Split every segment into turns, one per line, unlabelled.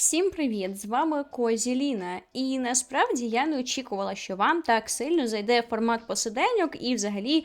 Всім привіт! З вами Козіліна. І насправді я не очікувала, що вам так сильно зайде формат посиденьок і взагалі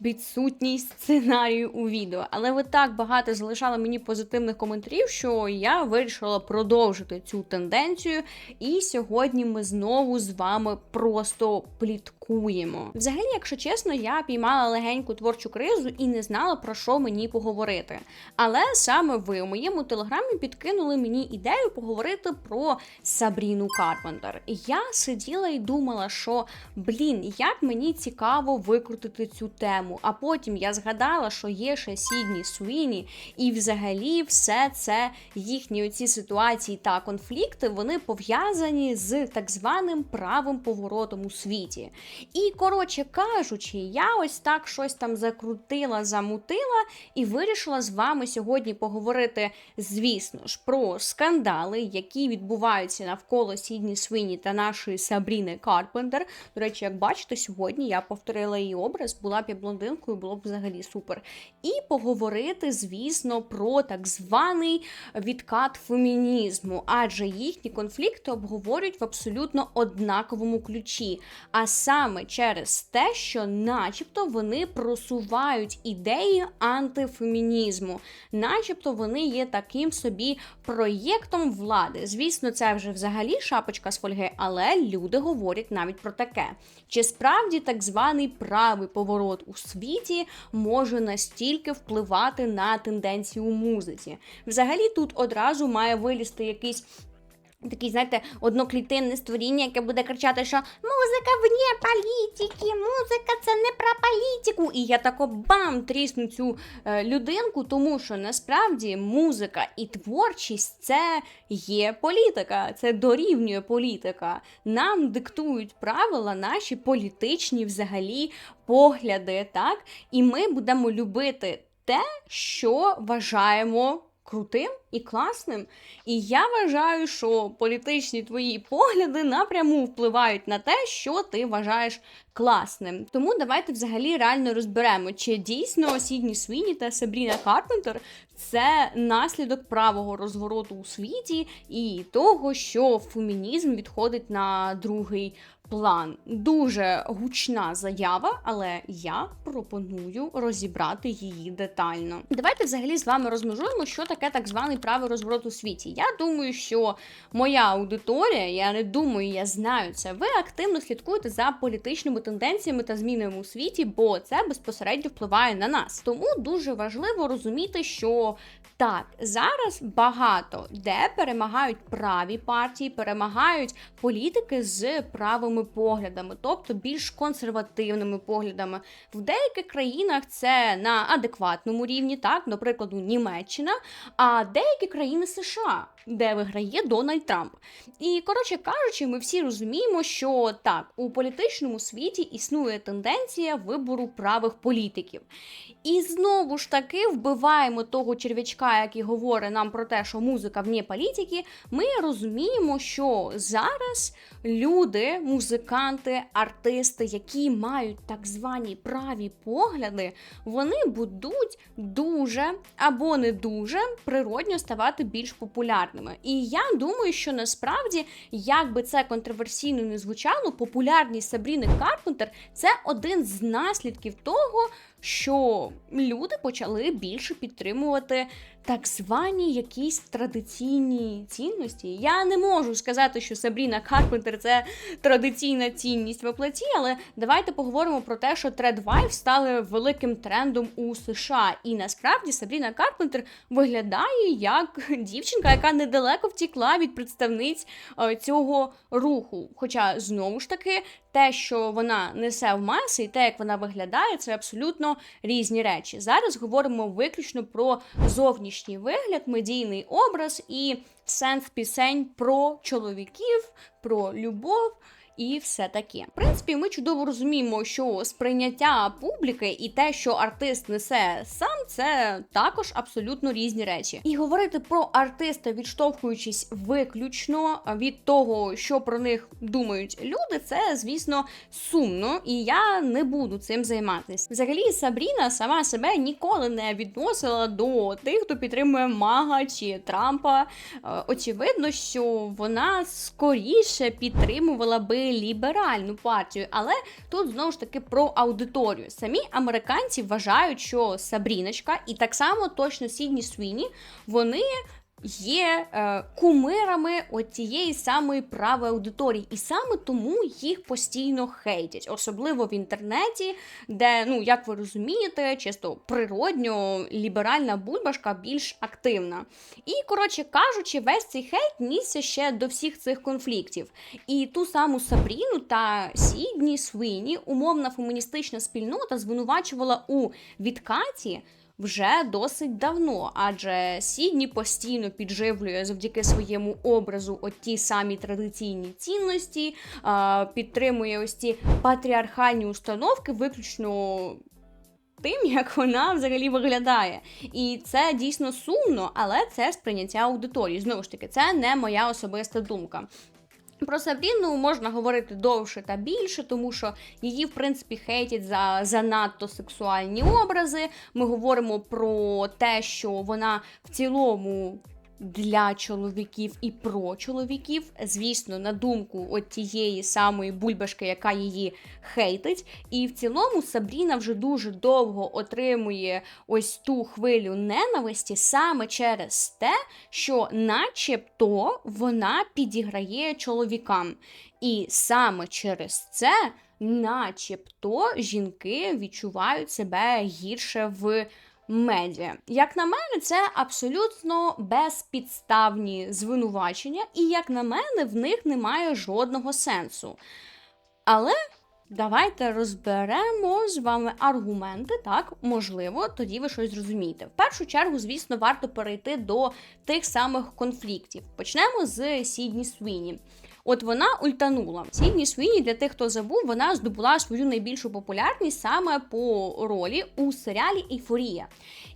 відсутність сценарію у відео. Але ви так багато залишали мені позитивних коментарів, що я вирішила продовжити цю тенденцію. І сьогодні ми знову з вами просто пліткуємо. Взагалі, якщо чесно, я піймала легеньку творчу кризу і не знала про що мені поговорити. Але саме ви у моєму телеграмі підкинули мені ідею поговорити про Сабріну Карпентер. Я сиділа і думала, що блін, як мені цікаво викрутити цю тему. А потім я згадала, що є ще Сідні Суїні, і взагалі все це їхні оці ситуації та конфлікти вони пов'язані з так званим правим поворотом у світі. І коротше кажучи, я ось так щось там закрутила, замутила і вирішила з вами сьогодні поговорити, звісно ж, про скандали, які відбуваються навколо Сідні Свині та нашої Сабріни Карпентер. До речі, як бачите, сьогодні я повторила її образ, була б я блондинкою, було б взагалі супер. І поговорити, звісно, про так званий відкат фемінізму, адже їхні конфлікти обговорюють в абсолютно однаковому ключі. А саме через те, що, начебто, вони просувають ідеї антифемінізму, начебто вони є таким собі проєктом влади. Звісно, це вже взагалі шапочка з фольги, але люди говорять навіть про таке. Чи справді так званий правий поворот у світі може настільки впливати на тенденції у музиці? Взагалі тут одразу має вилізти якийсь Такий, знаєте, одноклітинне створіння, яке буде кричати, що музика вне політики, музика це не про політику. І я тако бам трісну цю е, людинку, тому що насправді музика і творчість це є політика, це дорівнює політика. Нам диктують правила наші політичні взагалі погляди, так? І ми будемо любити те, що вважаємо крутим і класним. І я вважаю, що політичні твої погляди напряму впливають на те, що ти вважаєш класним. Тому давайте взагалі реально розберемо, чи дійсно Сідні Свіні та Сабріна Карпентер це наслідок правого розвороту у світі і того, що фемінізм відходить на другий. План дуже гучна заява, але я пропоную розібрати її детально. Давайте взагалі з вами розмежуємо, що таке так званий правий розворот у світі. Я думаю, що моя аудиторія, я не думаю, я знаю це. Ви активно слідкуєте за політичними тенденціями та змінами у світі, бо це безпосередньо впливає на нас. Тому дуже важливо розуміти, що так, зараз багато де перемагають праві партії, перемагають політики з правими поглядами, тобто більш консервативними поглядами. В деяких країнах це на адекватному рівні, так, наприклад, Німеччина, а деякі країни США, де виграє Дональд Трамп. І коротше кажучи, ми всі розуміємо, що так, у політичному світі існує тенденція вибору правих політиків. І знову ж таки вбиваємо того черв'ячка, який говорить нам про те, що музика вне політики. Ми розуміємо, що зараз люди, музиканти, артисти, які мають так звані праві погляди, вони будуть дуже або не дуже природньо ставати більш популярними. І я думаю, що насправді, як би це контроверсійно не звучало, популярність Сабріни Карпентер це один з наслідків того що люди почали більше підтримувати так звані якісь традиційні цінності. Я не можу сказати, що Сабріна Карпентер це традиційна цінність в платі, але давайте поговоримо про те, що тред-вайф стали великим трендом у США. І насправді Сабріна Карпентер виглядає як дівчинка, яка недалеко втікла від представниць е, цього руху. Хоча знову ж таки те, що вона несе в маси, і те, як вона виглядає, це абсолютно різні речі. Зараз говоримо виключно про зовнішній вигляд, медійний образ і сенс пісень про чоловіків, про любов і все таке. В принципі, ми чудово розуміємо, що сприйняття публіки і те, що артист несе сам, це також абсолютно різні речі. І говорити про артиста, відштовхуючись виключно від того, що про них думають люди, це звісно сумно, і я не буду цим займатися. Взагалі, Сабріна сама себе ніколи не відносила до тих, хто підтримує Мага чи Трампа. Е, Очевидно, що вона скоріше підтримувала би ліберальну партію, але тут знову ж таки про аудиторію. Самі американці вважають, що Сабріночка і так само точно Сідні Свіні, вони є е, кумирами от тієї самої правої аудиторії, і саме тому їх постійно хейтять, особливо в інтернеті, де, ну як ви розумієте, чисто природньо ліберальна бульбашка більш активна. І, коротше кажучи, весь цей хейт нісся ще до всіх цих конфліктів. І ту саму Сабріну та Сідні Свині умовна феміністична спільнота звинувачувала у відкаті вже досить давно, адже Сідні постійно підживлює завдяки своєму образу от ті самі традиційні цінності, підтримує ось ці патріархальні установки, виключно. Тим, як вона взагалі виглядає. І це дійсно сумно, але це сприйняття аудиторії. Знову ж таки, це не моя особиста думка. Про Сабріну можна говорити довше та більше, тому що її, в принципі, хейтять за занадто сексуальні образи. Ми говоримо про те, що вона в цілому. Для чоловіків і про чоловіків, звісно, на думку от тієї самої бульбашки, яка її хейтить. І в цілому Сабріна вже дуже довго отримує ось ту хвилю ненависті саме через те, що, начебто, вона підіграє чоловікам. І саме через це, начебто, жінки відчувають себе гірше в медіа. Як на мене, це абсолютно безпідставні звинувачення, і як на мене, в них немає жодного сенсу. Але. Давайте розберемо з вами аргументи, так, можливо, тоді ви щось зрозумієте. В першу чергу, звісно, варто перейти до тих самих конфліктів. Почнемо з Сідні Свіні. От вона ультанула. Сідні Свіні, для тих, хто забув, вона здобула свою найбільшу популярність саме по ролі у серіалі Ейфорія.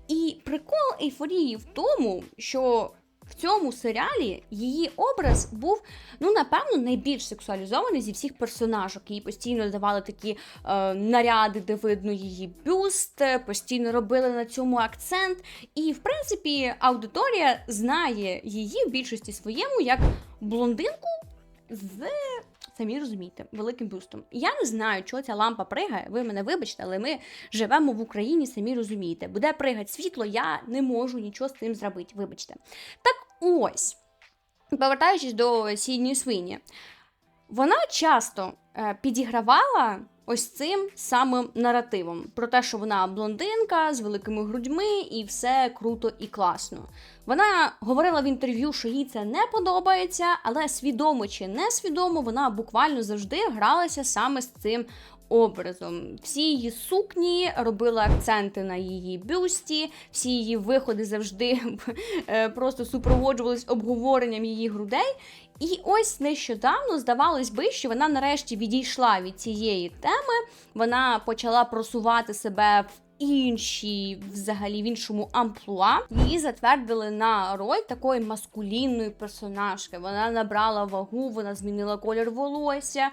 І прикол ейфорії в тому, що в цьому серіалі її образ був, ну, напевно, найбільш сексуалізований зі всіх персонажок. Їй постійно давали такі е, наряди, де видно її бюст, постійно робили на цьому акцент. І, в принципі, аудиторія знає її в більшості своєму як блондинку з. Самі розумієте, великим бюстом. Я не знаю, чого ця лампа пригає. Ви мене вибачте, але ми живемо в Україні, самі розумієте. Буде пригати світло, я не можу нічого з цим зробити. Вибачте. Так ось, повертаючись до сідньої Свині, вона часто е, підігравала ось цим самим наративом про те, що вона блондинка з великими грудьми і все круто і класно. Вона говорила в інтерв'ю, що їй це не подобається, але свідомо чи несвідомо, вона буквально завжди гралася саме з цим образом. Всі її сукні робили акценти на її бюсті, всі її виходи завжди е, просто супроводжувались обговоренням її грудей. І ось нещодавно здавалось би, що вона нарешті відійшла від цієї теми. Вона почала просувати себе в іншій, взагалі в іншому амплуа. Її затвердили на роль такої маскулінної персонажки. Вона набрала вагу, вона змінила колір волосся.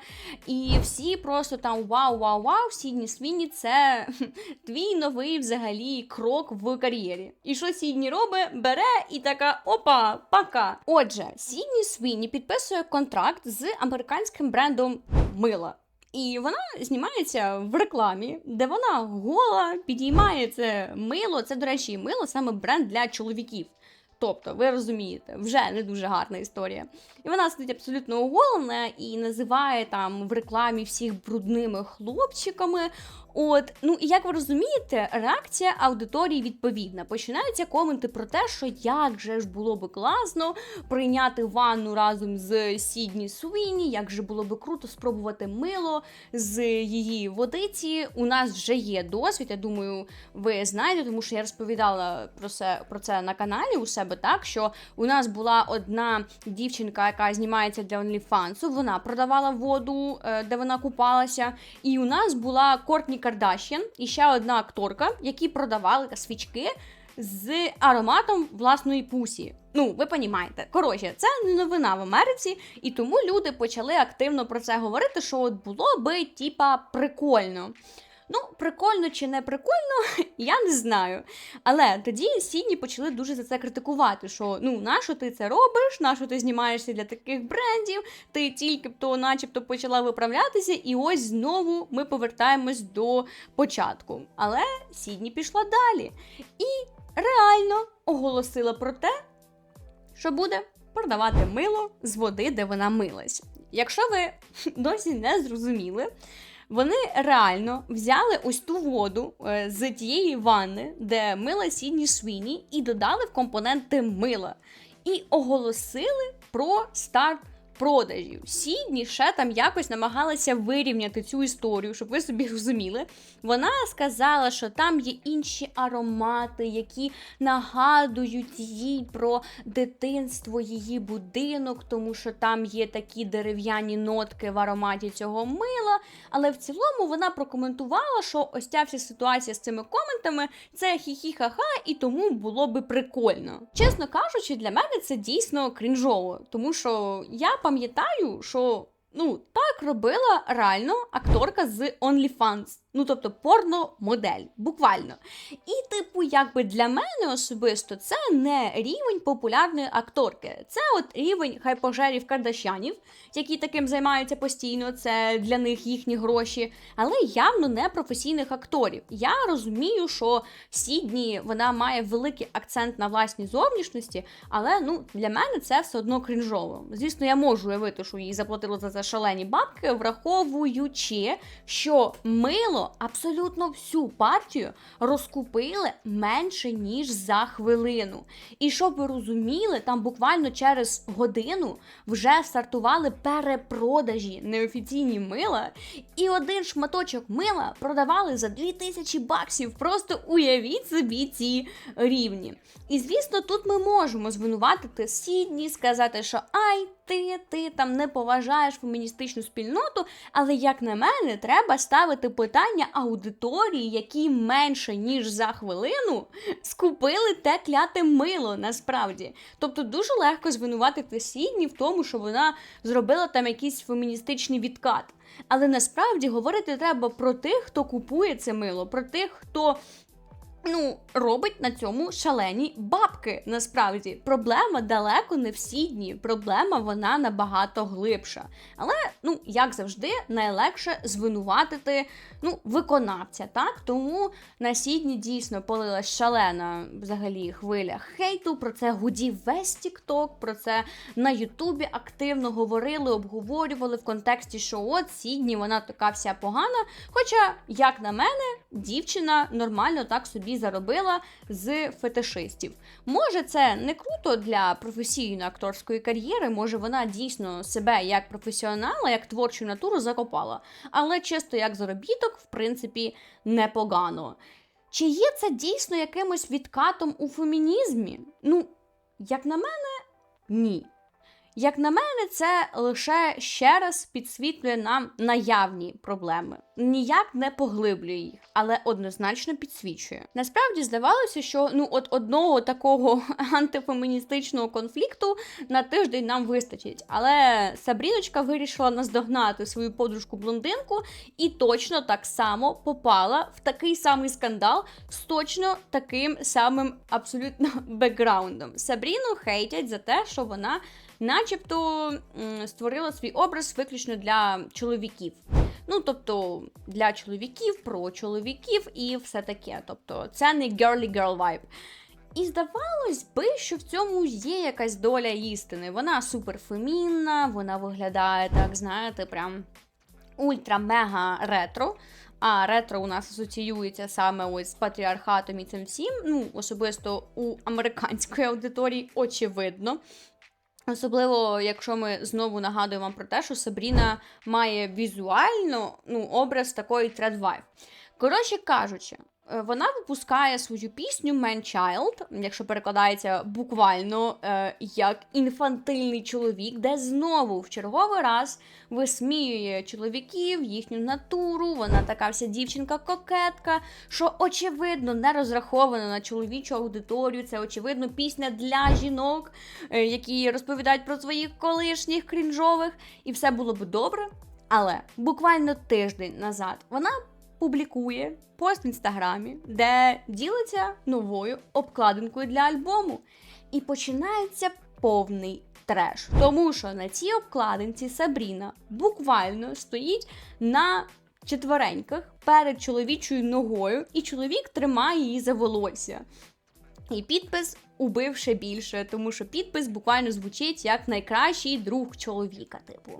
І всі просто там вау, вау, вау, Сідні Свіні це твій новий взагалі крок в кар'єрі. І що Сідні робить? Бере і така опа, пока. Отже, Сідні Свіні підписує контракт з американським брендом мила. І вона знімається в рекламі, де вона гола, підіймає це мило. Це, до речі, мило саме бренд для чоловіків. Тобто, ви розумієте, вже не дуже гарна історія. І вона сидить абсолютно оголена і називає там в рекламі всіх брудними хлопчиками. От, ну і як ви розумієте, реакція аудиторії відповідна. Починаються коменти про те, що як же ж було би класно прийняти ванну разом з Сідні Суїні, як же було би круто спробувати мило з її водиці. У нас вже є досвід. Я думаю, ви знаєте, тому що я розповідала про це про це на каналі у себе так, що у нас була одна дівчинка, яка знімається для OnlyFans, вона продавала воду, е, де вона купалася. І у нас була Кортні Кардашян і ще одна акторка, які продавали свічки з ароматом власної пусі. Ну, ви понімаєте. Коротше, це не новина в Америці, і тому люди почали активно про це говорити, що от було би типа прикольно. Ну, прикольно чи не прикольно, я не знаю. Але тоді Сідні почали дуже за це критикувати: що ну, нащо ти це робиш, нащо ти знімаєшся для таких брендів, ти тільки б то, начебто, почала виправлятися, і ось знову ми повертаємось до початку. Але Сідні пішла далі. І реально оголосила про те, що буде продавати мило з води, де вона милась. Якщо ви досі не зрозуміли, вони реально взяли ось ту воду е, з тієї ванни, де мила Сідні Свіні, і додали в компоненти мила. І оголосили про старт продажів. Сідні ще там якось намагалася вирівняти цю історію, щоб ви собі розуміли. Вона сказала, що там є інші аромати, які нагадують їй про дитинство, її будинок, тому що там є такі дерев'яні нотки в ароматі цього мила. Але в цілому вона прокоментувала, що ось ця вся ситуація з цими коментами це хі-хі-ха-ха, і тому було би прикольно. Чесно кажучи, для мене це дійсно крінжово, тому що я пам'ятаю, що ну так робила реально акторка з OnlyFans. Ну, тобто порно-модель, буквально. І, типу, якби для мене особисто це не рівень популярної акторки. Це от рівень хайпожерів кардашянів, які таким займаються постійно, це для них їхні гроші, але явно не професійних акторів. Я розумію, що Сідні вона має великий акцент на власній зовнішності, але ну для мене це все одно крінжово. Звісно, я можу уявити, що їй заплатили за це шалені бабки, враховуючи, що мило абсолютно всю партію розкупили менше ніж за хвилину. І щоб ви розуміли, там буквально через годину вже стартували перепродажі неофіційні мила, і один шматочок мила продавали за 2000 баксів. Просто уявіть собі ці рівні. І звісно, тут ми можемо звинуватити Сідні, сказати, що ай ти, ти там не поважаєш феміністичну спільноту, але, як на мене, треба ставити питання аудиторії, які менше ніж за хвилину скупили те кляте мило насправді. Тобто дуже легко звинуватити Сідні в тому, що вона зробила там якийсь феміністичний відкат. Але насправді говорити треба про тих, хто купує це мило, про тих, хто Ну, робить на цьому шалені бабки. Насправді проблема далеко не всі дні. Проблема вона набагато глибша. Але, ну як завжди, найлегше звинуватити ну, виконавця. Так тому на сідні дійсно полилась шалена взагалі хвиля хейту. Про це гудів весь Тікток, про це на Ютубі активно говорили, обговорювали в контексті, що от сідні вона така вся погана. Хоча, як на мене, дівчина нормально так собі заробила з фетишистів. Може, це не круто для професійної акторської кар'єри, може вона дійсно себе як професіонала, як творчу натуру закопала, але чисто як заробіток, в принципі, непогано. Чи є це дійсно якимось відкатом у фемінізмі? Ну, як на мене, ні. Як на мене, це лише ще раз підсвітлює нам наявні проблеми, ніяк не поглиблює їх, але однозначно підсвічує. Насправді здавалося, що ну от одного такого антифеміністичного конфлікту на тиждень нам вистачить. Але Сабріночка вирішила наздогнати свою подружку блондинку і точно так само попала в такий самий скандал з точно таким самим абсолютно бекграундом. Сабріну хейтять за те, що вона начебто створила свій образ виключно для чоловіків. Ну, тобто для чоловіків, про чоловіків і все таке. Тобто, це не girly girl vibe. І здавалось би, що в цьому є якась доля істини. Вона суперфемінна, вона виглядає, так, знаєте, прям ультра-мега ретро. А ретро у нас асоціюється саме ось з патріархатом і цим всім. Ну, особисто у американської аудиторії, очевидно. Особливо, якщо ми знову нагадуємо про те, що Сабріна має візуально ну, образ такої тредвайв. Коротше кажучи, вона випускає свою пісню Man Child, якщо перекладається буквально е, як інфантильний чоловік, де знову в черговий раз висміює чоловіків, їхню натуру. Вона така вся дівчинка-кокетка, що очевидно не розрахована на чоловічу аудиторію. Це очевидно пісня для жінок, е, які розповідають про своїх колишніх крінжових, і все було б добре. Але буквально тиждень назад вона публікує пост в інстаграмі, де ділиться новою обкладинкою для альбому. І починається повний треш. Тому що на цій обкладинці Сабріна буквально стоїть на четвереньках перед чоловічою ногою, і чоловік тримає її за волосся. І підпис убив ще більше, тому що підпис буквально звучить як найкращий друг чоловіка, типу.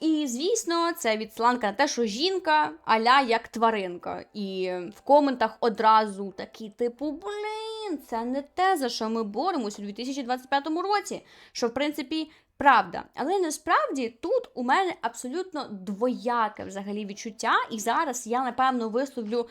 І звісно, це відсиланка на те, що жінка аля як тваринка. І в коментах одразу такі, типу, блін, це не те, за що ми боремось у 2025 році. Що, в принципі, правда. Але насправді тут у мене абсолютно двояке взагалі відчуття, і зараз я, напевно, висловлю.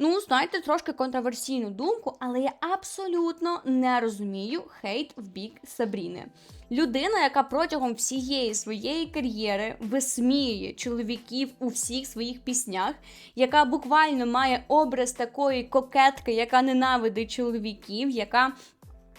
Ну, знаєте, трошки контроверсійну думку, але я абсолютно не розумію хейт в бік Сабріни. Людина, яка протягом всієї своєї кар'єри висміює чоловіків у всіх своїх піснях, яка буквально має образ такої кокетки, яка ненавидить чоловіків, яка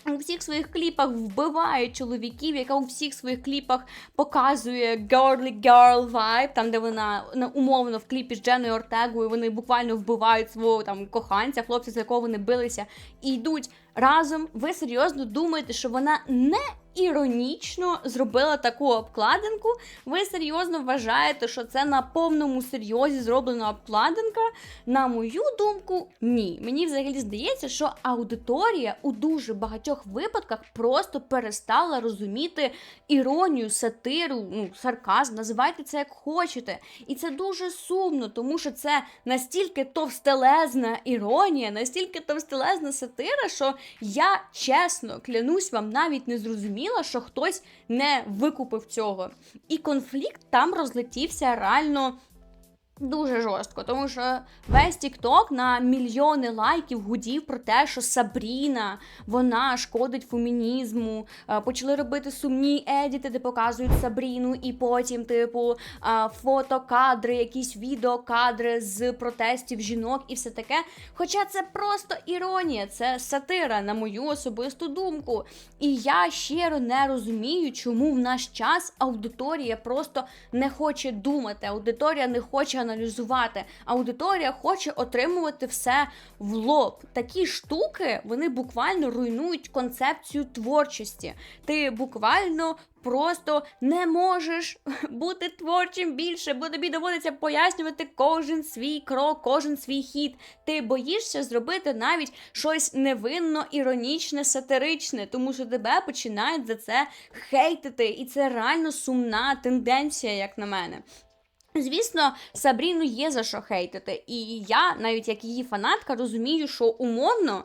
у всіх своїх кліпах вбиває чоловіків, яка у всіх своїх кліпах показує girly girl vibe, там де вона умовно в кліпі з Дженою Ортегою вони буквально вбивають свого там коханця, хлопця, з якого вони билися, і йдуть разом. Ви серйозно думаєте, що вона не іронічно зробила таку обкладинку. Ви серйозно вважаєте, що це на повному серйозі зроблена обкладинка? На мою думку, ні. Мені взагалі здається, що аудиторія у дуже багатьох випадках просто перестала розуміти іронію, сатиру, ну, сарказм, називайте це як хочете. І це дуже сумно, тому що це настільки товстелезна іронія, настільки товстелезна сатира, що я чесно клянусь вам навіть не зрозуміла зрозуміла, що хтось не викупив цього. І конфлікт там розлетівся реально Дуже жорстко, тому що весь Тікток на мільйони лайків гудів про те, що Сабріна вона шкодить фемінізму. Е, почали робити сумні едіти, де показують Сабріну, і потім, типу, е, фотокадри, якісь відеокадри з протестів жінок і все таке. Хоча це просто іронія, це сатира, на мою особисту думку. І я щиро не розумію, чому в наш час аудиторія просто не хоче думати, аудиторія не хоче аналізувати. Аудиторія хоче отримувати все в лоб. Такі штуки вони буквально руйнують концепцію творчості. Ти буквально. Просто не можеш бути творчим більше, бо тобі доводиться пояснювати кожен свій крок, кожен свій хід. Ти боїшся зробити навіть щось невинно, іронічне, сатиричне, тому що тебе починають за це хейтити, і це реально сумна тенденція, як на мене. Звісно, Сабріну є за що хейтити, і я, навіть як її фанатка, розумію, що умовно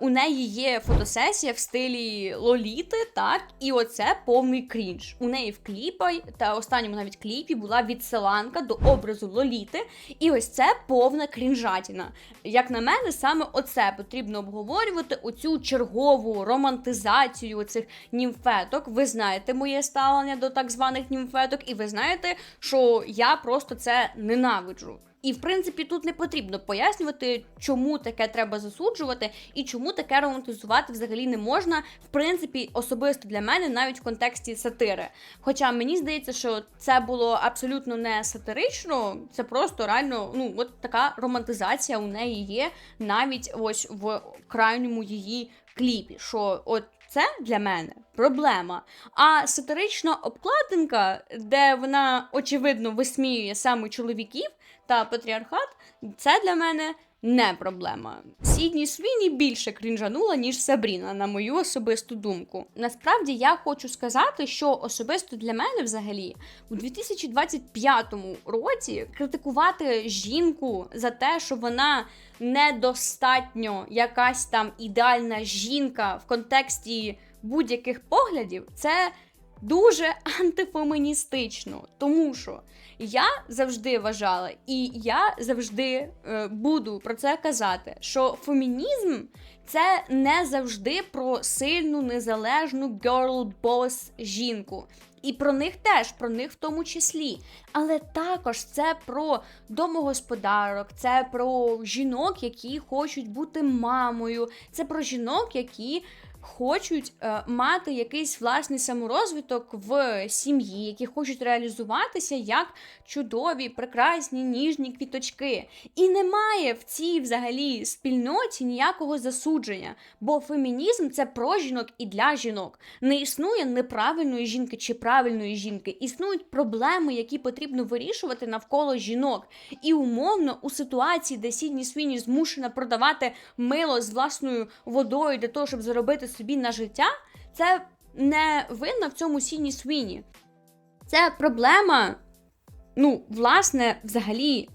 у неї є фотосесія в стилі Лоліти, так, і оце повний крінж. У неї в кліпі, та останньому навіть кліпі була відсиланка до образу Лоліти, і ось це повна крінжатіна. Як на мене, саме оце потрібно обговорювати оцю чергову романтизацію цих німфеток. Ви знаєте моє ставлення до так званих німфеток, і ви знаєте, що я просто це ненавиджу. І, в принципі, тут не потрібно пояснювати, чому таке треба засуджувати і чому таке романтизувати взагалі не можна, в принципі, особисто для мене, навіть в контексті сатири. Хоча мені здається, що це було абсолютно не сатирично, це просто реально ну, от така романтизація у неї є навіть ось в крайньому її кліпі. що от це для мене проблема. А сатирична обкладинка, де вона очевидно висміює саме чоловіків та патріархат, це для мене не проблема. Сідні Свіні більше крінжанула, ніж Сабріна, на мою особисту думку. Насправді я хочу сказати, що особисто для мене взагалі у 2025 році критикувати жінку за те, що вона недостатньо якась там ідеальна жінка в контексті будь-яких поглядів, це дуже антифеміністично, тому що я завжди вважала, і я завжди е, буду про це казати, що фемінізм це не завжди про сильну, незалежну girl-boss жінку. І про них теж, про них в тому числі. Але також це про домогосподарок, це про жінок, які хочуть бути мамою, це про жінок, які хочуть е, мати якийсь власний саморозвиток в сім'ї, які хочуть реалізуватися як чудові, прекрасні, ніжні квіточки. І немає в цій взагалі спільноті ніякого засудження, бо фемінізм це про жінок і для жінок. Не існує неправильної жінки чи правильної жінки. Існують проблеми, які потрібно вирішувати навколо жінок. І умовно у ситуації, де Сідні Свіні змушена продавати мило з власною водою для того, щоб заробити собі на життя, це не винна в цьому Сіні Свіні. Це проблема, ну, власне, взагалі.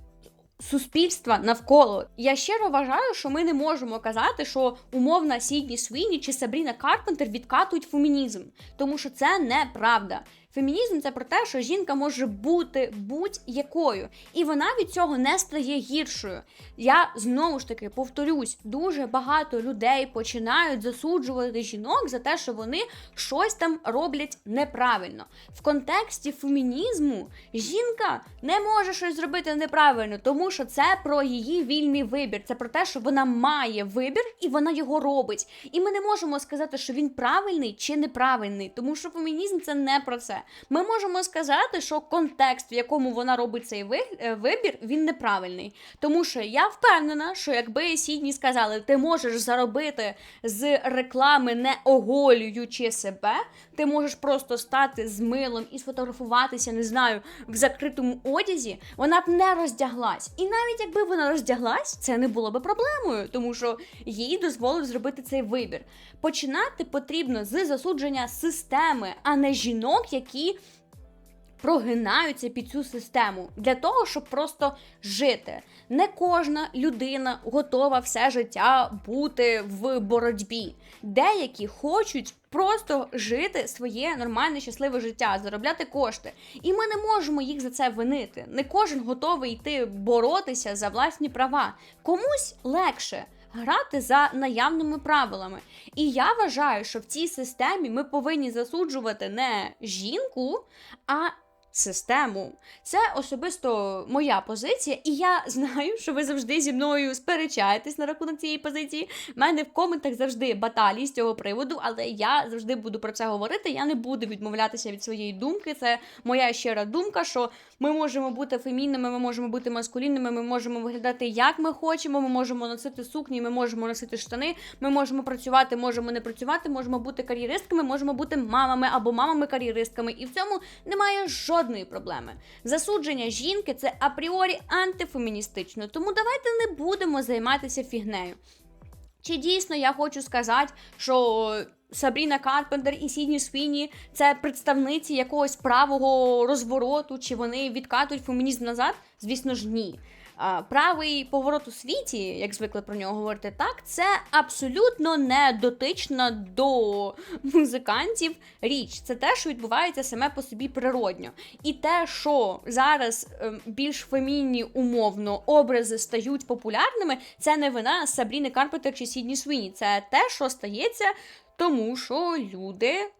Суспільства навколо я щиро вважаю, що ми не можемо казати, що умовна Сідні Свіні чи Сабріна Карпентер відкатують фемінізм, тому що це неправда. Фемінізм це про те, що жінка може бути будь-якою, і вона від цього не стає гіршою. Я знову ж таки повторюсь, дуже багато людей починають засуджувати жінок за те, що вони щось там роблять неправильно. В контексті фемінізму жінка не може щось зробити неправильно, тому що це про її вільний вибір. Це про те, що вона має вибір і вона його робить. І ми не можемо сказати, що він правильний чи неправильний, тому що фемінізм це не про це. Ми можемо сказати, що контекст, в якому вона робить цей е, вибір, він неправильний. Тому що я впевнена, що якби Сідні сказали, ти можеш заробити з реклами, не оголюючи себе, ти можеш просто стати з милом і сфотографуватися, не знаю, в закритому одязі, вона б не роздяглась. І навіть якби вона роздяглась, це не було би проблемою, тому що їй дозволив зробити цей вибір. Починати потрібно з засудження системи, а не жінок, які прогинаються під цю систему для того, щоб просто жити. Не кожна людина готова все життя бути в боротьбі. Деякі хочуть. Просто жити своє нормальне щасливе життя, заробляти кошти, і ми не можемо їх за це винити. Не кожен готовий йти боротися за власні права. Комусь легше грати за наявними правилами. І я вважаю, що в цій системі ми повинні засуджувати не жінку, а систему. Це особисто моя позиція, і я знаю, що ви завжди зі мною сперечаєтесь на рахунок цієї позиції. У мене в коментах завжди баталії з цього приводу, але я завжди буду про це говорити. Я не буду відмовлятися від своєї думки. Це моя щира думка, що ми можемо бути фемінними, ми можемо бути маскулінними, ми можемо виглядати як ми хочемо. Ми можемо носити сукні, ми можемо носити штани, ми можемо працювати, можемо не працювати, можемо бути кар'єристками, можемо бути мамами або мамами-кар'єристками. І в цьому немає жодного жодної проблеми. Засудження жінки це апріорі антифеміністично, тому давайте не будемо займатися фігнею. Чи дійсно я хочу сказати, що Сабріна Карпендер і Сідні Свіні це представниці якогось правого розвороту, чи вони відкатують фемінізм назад? Звісно ж, ні. Правий поворот у світі, як звикли про нього говорити так, це абсолютно не дотична до музикантів річ. Це те, що відбувається саме по собі природньо. І те, що зараз ем, більш фемінні умовно образи стають популярними, це не вина Сабріни Карпентер чи Сідні Свіні. Це те, що стається, тому що люди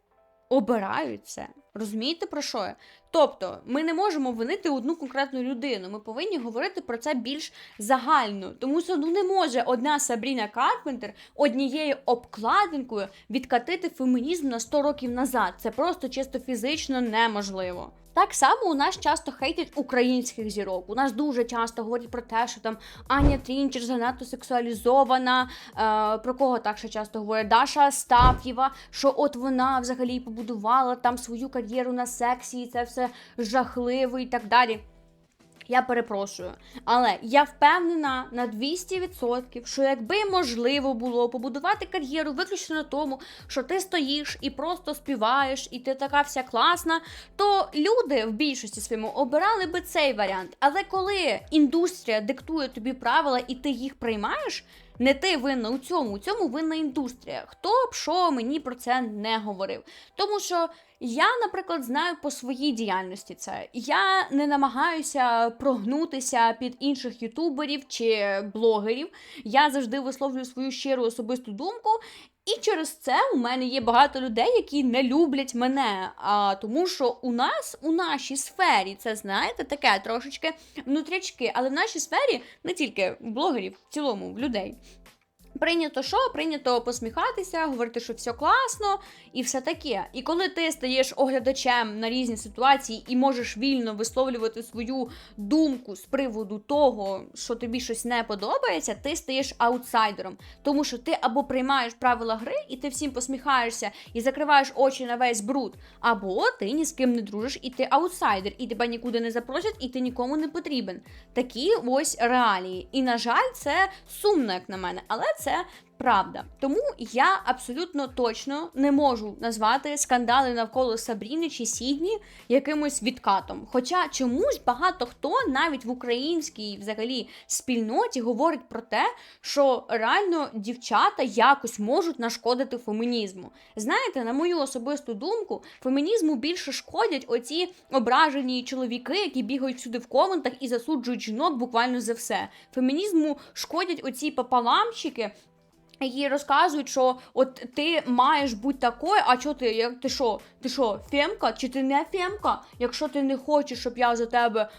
обирають це. Розумієте про що? Тобто, ми не можемо винити одну конкретну людину. Ми повинні говорити про це більш загально. Тому що ну не може одна Сабріна Карпентер однією обкладинкою відкатити фемінізм на 100 років назад. Це просто чисто фізично неможливо. Так само у нас часто хейтять українських зірок. У нас дуже часто говорять про те, що там Аня Трінчер занадто сексуалізована. Е, Про кого так ще часто говорять? Даша Астаф'єва, що от вона взагалі побудувала там свою кар'єру на сексі, і це все жахливо і так далі. Я перепрошую, але я впевнена на 200%, що якби можливо було побудувати кар'єру виключно на тому, що ти стоїш і просто співаєш, і ти така вся класна, то люди в більшості своєму обирали би цей варіант. Але коли індустрія диктує тобі правила і ти їх приймаєш, Не ти винна у цьому, у цьому винна індустрія. Хто б що мені про це не говорив. Тому що я, наприклад, знаю по своїй діяльності це. Я не намагаюся прогнутися під інших ютуберів чи блогерів. Я завжди висловлюю свою щиру особисту думку. І через це у мене є багато людей, які не люблять мене. А тому, що у нас у нашій сфері це знаєте таке трошечки внутрячки, але в нашій сфері не тільки блогерів, в цілому людей. Прийнято що? Прийнято посміхатися, говорити, що все класно і все таке. І коли ти стаєш оглядачем на різні ситуації і можеш вільно висловлювати свою думку з приводу того, що тобі щось не подобається, ти стаєш аутсайдером. Тому що ти або приймаєш правила гри, і ти всім посміхаєшся і закриваєш очі на весь бруд, або ти ні з ким не дружиш, і ти аутсайдер, і тебе нікуди не запросять, і ти нікому не потрібен. Такі ось реалії. І на жаль, це сумно, як на мене, але це Sätze. Правда. Тому я абсолютно точно не можу назвати скандали навколо Сабріни чи Сідні якимось відкатом. Хоча чомусь багато хто навіть в українській взагалі спільноті говорить про те, що реально дівчата якось можуть нашкодити фемінізму. Знаєте, на мою особисту думку, фемінізму більше шкодять оці ображені чоловіки, які бігають сюди в коментах і засуджують жінок буквально за все. Фемінізму шкодять оці пополамщики, які розказують, що от ти маєш бути такою, а чого ти, як ти що, ти що, фемка, чи ти не фемка? Якщо ти не хочеш, щоб я за тебе е,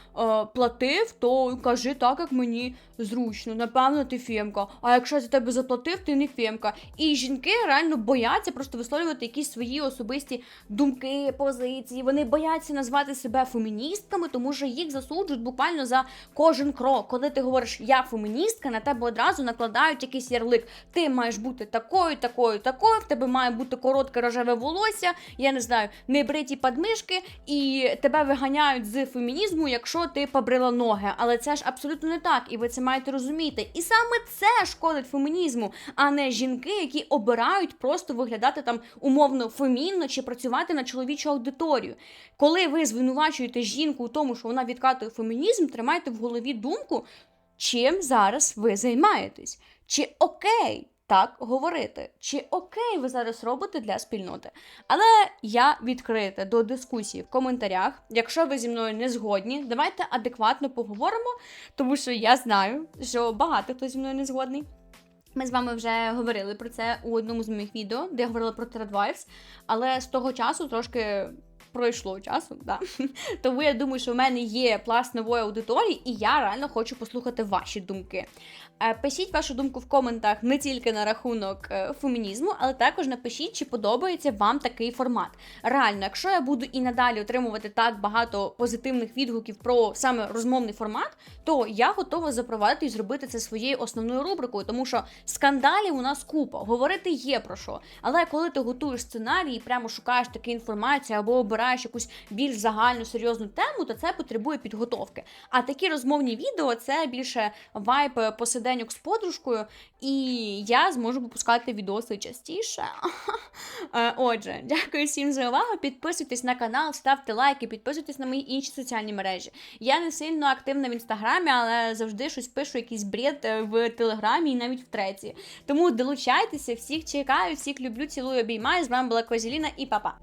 платив, то кажи так, як мені зручно. Напевно, ти фемка. А якщо за тебе заплатив, ти не фемка. І жінки реально бояться просто висловлювати якісь свої особисті думки, позиції. Вони бояться назвати себе феміністками, тому що їх засуджують буквально за кожен крок. Коли ти говориш я феміністка, на тебе одразу накладають якийсь ярлик. Ти маєш бути такою, такою, такою. В тебе має бути коротке рожеве волосся. Я не знаю, не бриті подмишки, і тебе виганяють з фемінізму, якщо ти побрила ноги. Але це ж абсолютно не так, і ви це маєте розуміти. І саме це шкодить фемінізму, а не жінки, які обирають просто виглядати там умовно фемінно чи працювати на чоловічу аудиторію. Коли ви звинувачуєте жінку у тому, що вона відкатує фемінізм, тримайте в голові думку, чим зараз ви займаєтесь. Чи окей так говорити? Чи окей ви зараз робите для спільноти? Але я відкрита до дискусії в коментарях. Якщо ви зі мною не згодні, давайте адекватно поговоримо, тому що я знаю, що багато хто зі мною не згодний. Ми з вами вже говорили про це у одному з моїх відео, де я говорила про Tradwives, але з того часу трошки пройшло часу, да? тому я думаю, що в мене є пласт нової аудиторії, і я реально хочу послухати ваші думки. Е, Пишіть вашу думку в коментах не тільки на рахунок е, фемінізму, але також напишіть, чи подобається вам такий формат. Реально, якщо я буду і надалі отримувати так багато позитивних відгуків про саме розмовний формат, то я готова запровадити і зробити це своєю основною рубрикою, тому що скандалів у нас купа, говорити є про що. Але коли ти готуєш сценарій і прямо шукаєш таку інформацію або обираєш якусь більш загальну серйозну тему, то це потребує підготовки. А такі розмовні відео це більше вайп е, посиденьок з подружкою, і я зможу випускати відоси частіше. Е, Отже, дякую всім за увагу. Підписуйтесь на канал, ставте лайки, підписуйтесь на мої інші соціальні мережі. Я не сильно активна в інстаграмі, але завжди щось пишу, якийсь бред е, в телеграмі і навіть в треці. Тому долучайтеся, всіх чекаю, всіх люблю, цілую, обіймаю. З вами була Козіліна і папа.